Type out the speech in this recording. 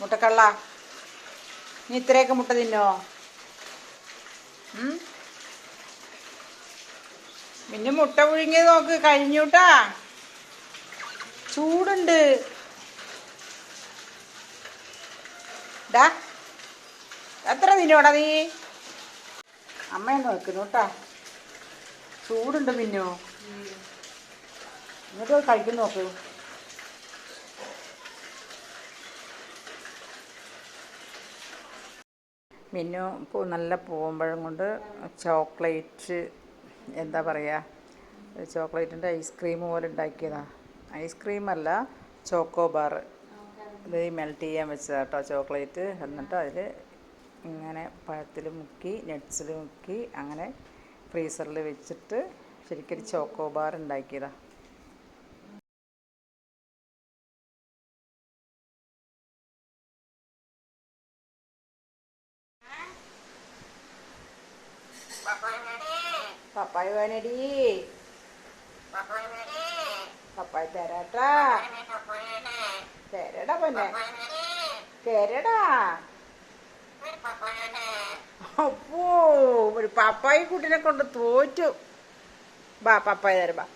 മുട്ടക്കള്ള. നീ ഇത്രയൊക്കെ മുട്ട തിന്നോ? പിന്നെ മുട്ട പുഴുങ്ങിയത് നോക്ക് കഴിഞ്ഞൂട്ടാ. ചൂടുണ്ട്. ഡാ എത്ര തിന്നോടാ നീ? അമ്മയെന്ന് വെക്കുന്നു കേട്ടാ. ചൂടുണ്ട് പിന്നോ എന്നിട്ട് കഴിക്കുന്നു നോക്കൂ. മിന്നു നല്ല പൂവമ്പഴം കൊണ്ട് ചോക്ലേറ്റ് എന്താ പറയുക ചോക്ലേറ്റിന്റെ ഐസ്ക്രീം പോലെ ഉണ്ടാക്കിയതാണ് ഐസ്ക്രീം അല്ല ചോക്കോ ബാർ. ഇത് മെൽറ്റ് ചെയ്യാൻ വെച്ചതാണ് കേട്ടോ ചോക്ലേറ്റ്. എന്നിട്ട് അതിൽ ഇങ്ങനെ പഴത്തിൽ മുക്കി നട്ട്സിൽ മുക്കി അങ്ങനെ ഫ്രീസറിൽ വെച്ചിട്ട് ശരിക്കൊരു ചോക്കോ ബാർ ഉണ്ടാക്കിയതാണ് പപ്പായ വേണടി. പപ്പായ തരാട്ടാ. തരടാ പൊന്നെ. തരടാ. അപ്പോ ഒരു പപ്പായ കുട്ടിനെ കൊണ്ട് തോറ്റു. ബാ പപ്പായ തരാം ബാ.